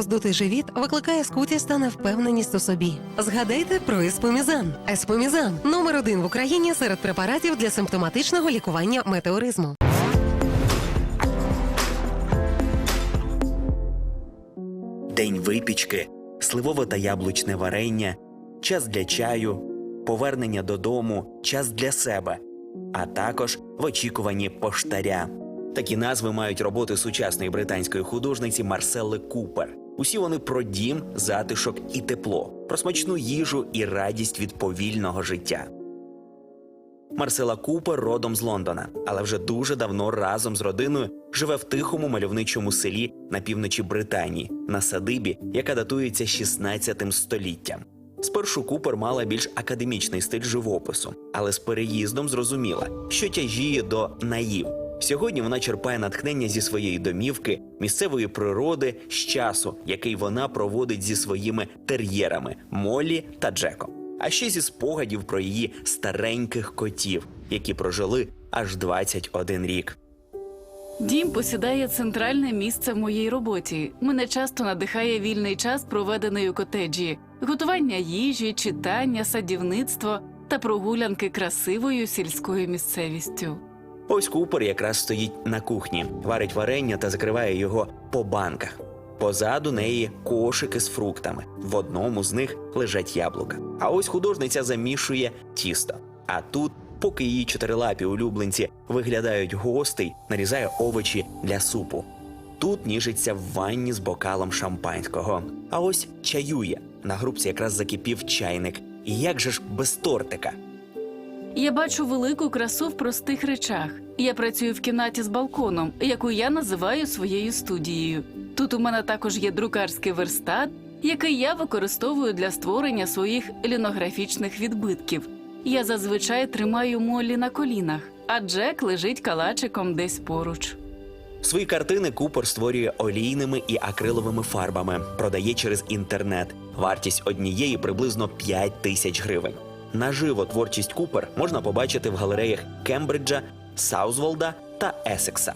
роздутий живіт викликає скутість та невпевненість у собі. Згадайте про еспомізан. Еспомізан номер один в Україні серед препаратів для симптоматичного лікування метеоризму. День випічки, сливове та яблучне варення, час для чаю, повернення додому, час для себе, а також в очікуванні поштаря. Такі назви мають роботи сучасної британської художниці Марселли Купер. Усі вони про дім, затишок і тепло, про смачну їжу і радість від повільного життя. Марсела Купер родом з Лондона, але вже дуже давно разом з родиною живе в тихому мальовничому селі на півночі Британії, на садибі, яка датується 16 століттям. Спершу Купер мала більш академічний стиль живопису, але з переїздом зрозуміла, що тяжіє до наїв. Сьогодні вона черпає натхнення зі своєї домівки, місцевої природи, з часу, який вона проводить зі своїми тер'єрами Моллі та Джеком а ще зі спогадів про її стареньких котів, які прожили аж 21 рік. Дім посідає центральне місце в моїй роботі. Мене часто надихає вільний час, проведений у котеджі, готування їжі, читання, садівництво та прогулянки красивою сільською місцевістю. Ось Купер якраз стоїть на кухні, варить варення та закриває його по банках. Позаду неї кошики з фруктами. В одному з них лежать яблука. А ось художниця замішує тісто. А тут, поки її чотирилапі улюбленці виглядають гостей, нарізає овочі для супу. Тут ніжиться в ванні з бокалом шампанського. А ось чаює. На грубці якраз закипів чайник. І як же ж без тортика? Я бачу велику красу в простих речах. Я працюю в кімнаті з балконом, яку я називаю своєю студією. Тут у мене також є друкарський верстат, який я використовую для створення своїх лінографічних відбитків. Я зазвичай тримаю Моллі на колінах, а Джек лежить калачиком десь поруч. Свої картини Купер створює олійними і акриловими фарбами, продає через інтернет. Вартість однієї приблизно 5 тисяч гривень. Наживо творчість Купер можна побачити в галереях Кембриджа, Саузволда та Есекса.